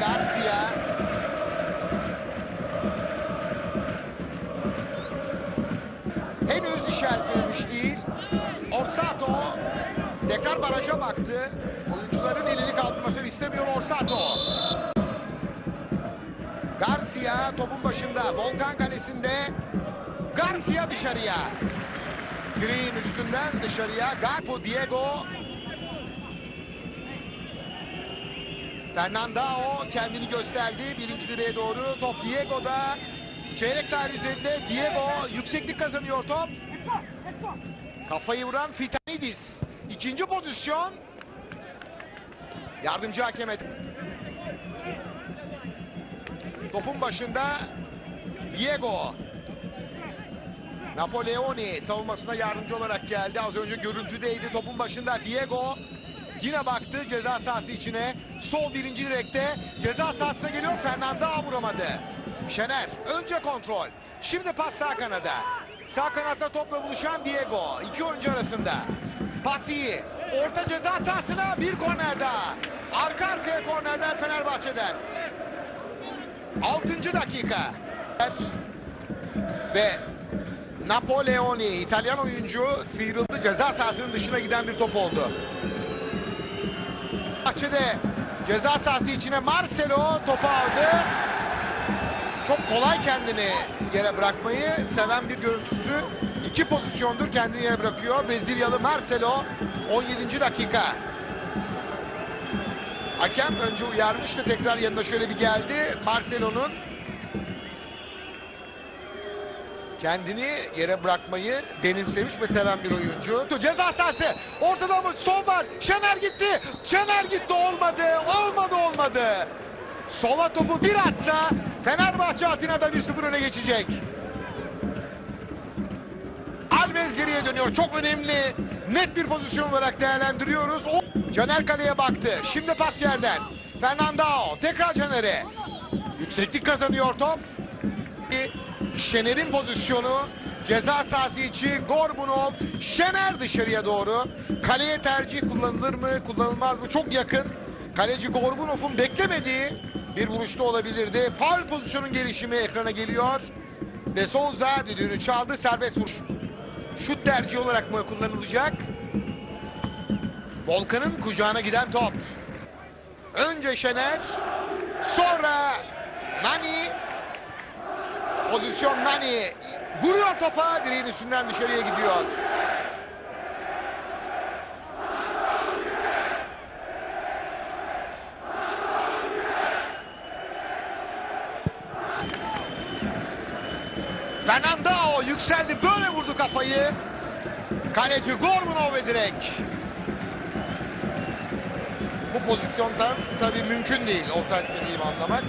Garcia. Henüz işaretlenmiş değil. Orsato tekrar baraja baktı. Oyuncuların elini kaldırmasını istemiyor Orsato. Garcia topun başında. Volkan kalesinde. Garcia dışarıya. Green üstünden dışarıya. Garpo Diego. Fernandao kendini gösterdi. Birinci direğe doğru. Top Diego'da. Çeyrek daire üzerinde Diego yükseklik kazanıyor top. Kafayı vuran Fitanidis. İkinci pozisyon. Yardımcı hakeme. Topun başında Diego. Napoleoni savunmasına yardımcı olarak geldi. Az önce görüntüdeydi topun başında Diego. Yine baktı ceza sahası içine. Sol birinci direkte ceza sahasına geliyor. Fernando vuramadı. Şener önce kontrol. Şimdi pas sağ kanada. Sağ kanatta topla buluşan Diego. İki oyuncu arasında. Pas iyi. Orta ceza sahasına bir korner daha. Arka arkaya kornerler Fenerbahçe'den. 6. dakika. Ve Napoleoni İtalyan oyuncu sıyrıldı. Ceza sahasının dışına giden bir top oldu. Bahçede ceza sahası içine Marcelo topu aldı. Çok kolay kendini yere bırakmayı seven bir görüntüsü. İki pozisyondur kendini yere bırakıyor. Brezilyalı Marcelo 17. dakika. Hakem önce uyarmıştı. Tekrar yanına şöyle bir geldi. Marcelo'nun kendini yere bırakmayı benimsemiş ve seven bir oyuncu. Ceza sahası. Ortada mı? Sol var. Şener gitti. Şener gitti. Olmadı. Olmadı olmadı. Sola topu bir atsa Fenerbahçe Atina'da 1-0 öne geçecek. Alves geriye dönüyor. Çok önemli. Net bir pozisyon olarak değerlendiriyoruz. O... Caner kaleye baktı. Şimdi pas yerden. Fernandao tekrar Caner'e. Yükseklik kazanıyor top. Şener'in pozisyonu. Ceza sahası içi Gorbunov. Şener dışarıya doğru. Kaleye tercih kullanılır mı kullanılmaz mı? Çok yakın. Kaleci Gorbunov'un beklemediği bir vuruşta olabilirdi. Faul pozisyonun gelişimi ekrana geliyor. De Souza düdüğünü çaldı serbest vuruş. Şut tercihi olarak mı kullanılacak? Volkan'ın kucağına giden top. Önce Şener sonra Nani Pozisyon Nani. Vuruyor topa. Direğin üstünden dışarıya gidiyor. Fernandao yükseldi. Böyle vurdu kafayı. Kaleci Gorbunov ve direk. Bu pozisyondan tabii mümkün değil. Offside dediğimi anlamak.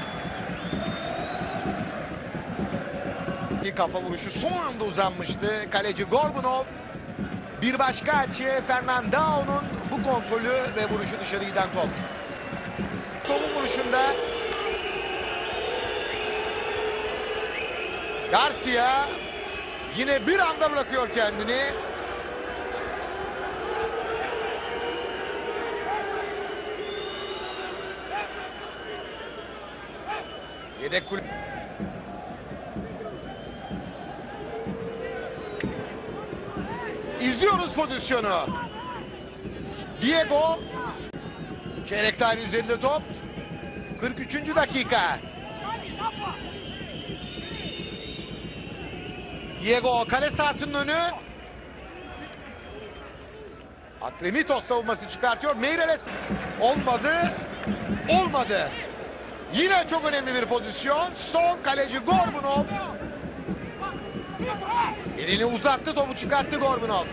Bir kafa vuruşu son anda uzanmıştı. Kaleci Gorbunov. Bir başka açı Fernandao'nun bu kontrolü ve vuruşu dışarı giden top. Solun vuruşunda Garcia yine bir anda bırakıyor kendini. Yedek kulüp. İzliyoruz pozisyonu. Diego. Çeyrek daire üzerinde top. 43. dakika. Diego kale sahasının önü. Atremitos savunması çıkartıyor. Meireles olmadı. Olmadı. Yine çok önemli bir pozisyon. Son kaleci Gorbunov. Elini uzattı topu çıkarttı Gorbunov.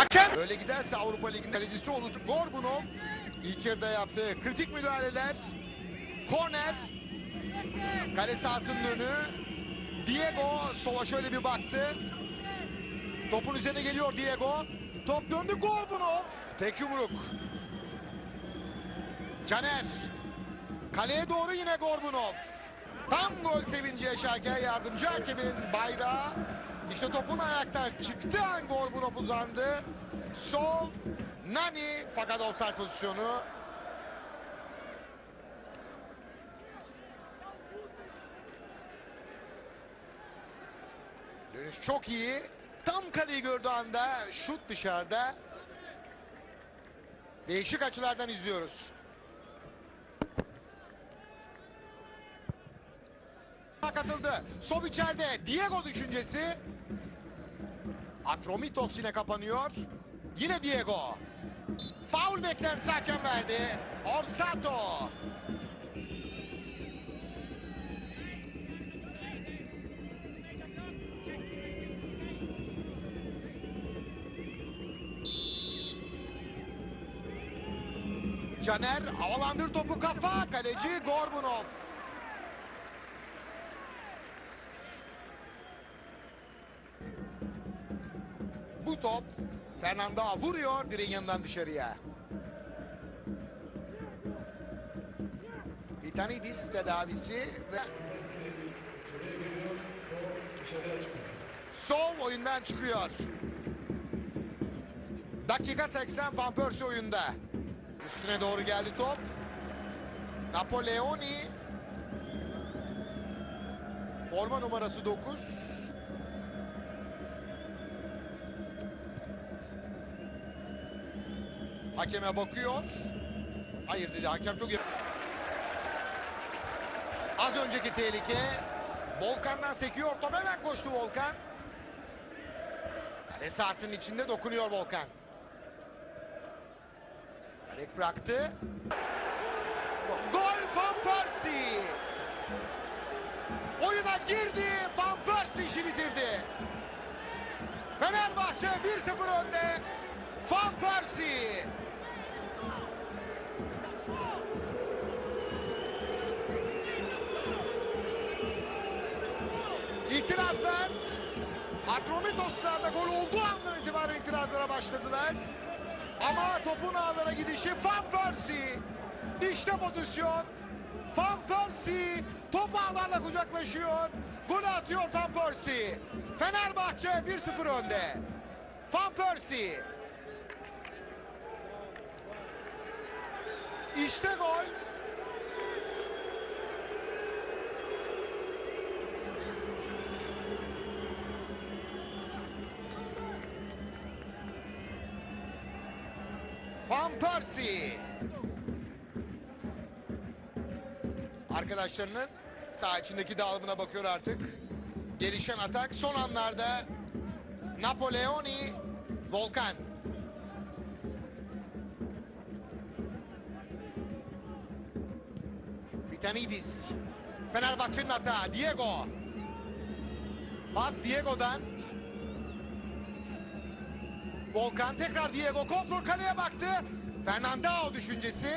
Hakem. Böyle giderse Avrupa Ligi'nin kalecisi olur. Gorbunov ilk yarıda yaptığı kritik müdahaleler. Korner. Kale sahasının önü. Diego sola şöyle bir baktı. Topun üzerine geliyor Diego. Top döndü Gorbunov. Tek yumruk. Caner. Kaleye doğru yine Gorbunov. Tam gol sevinci yaşarken yardımcı hakemin bayrağı İşte topun ayaktan çıktığı an Gorbunov uzandı. Sol Nani fakat offside pozisyonu. Dönüş çok iyi. Tam kaleyi gördüğü anda şut dışarıda. Değişik açılardan izliyoruz. katıldı. Sob içeride. Diego düşüncesi. Atromitos yine kapanıyor. Yine Diego. Faul beklentisi hakem verdi. Orsato. Caner havalandır topu kafa. Kaleci Gorbunov. Top Fernando vuruyor direğin yanından dışarıya. Vitanidis tedavisi ve Sol oyundan çıkıyor. Dakika 80 Van Persie oyunda. Üstüne doğru geldi top. Napoleoni. Forma numarası 9. Hakeme bakıyor. Hayır dedi hakem çok iyi. Az önceki tehlike. Volkan'dan sekiyor top hemen koştu Volkan. Kale sahasının içinde dokunuyor Volkan. Kalek bıraktı. Gol Van Persie. Oyuna girdi. Van Persie işi bitirdi. Fenerbahçe 1-0 önde. Van Persie. İtirazlar. Akromitoslar da gol olduğu andan itibaren itirazlara başladılar. Ama topun ağlara gidişi Van Persie. İşte pozisyon. Van Persie top ağlarla kucaklaşıyor. Golü atıyor Van Persie. Fenerbahçe 1-0 önde. Van Persie. İşte gol. Van Persie. Arkadaşlarının sağ içindeki dağılımına bakıyor artık. Gelişen atak son anlarda Napoleoni, Volkan. Vitanidis. Fenerbahçe'nin hata. Diego. Pas Diego'dan. Volkan tekrar Diego kontrol kaleye baktı. Fernandao düşüncesi.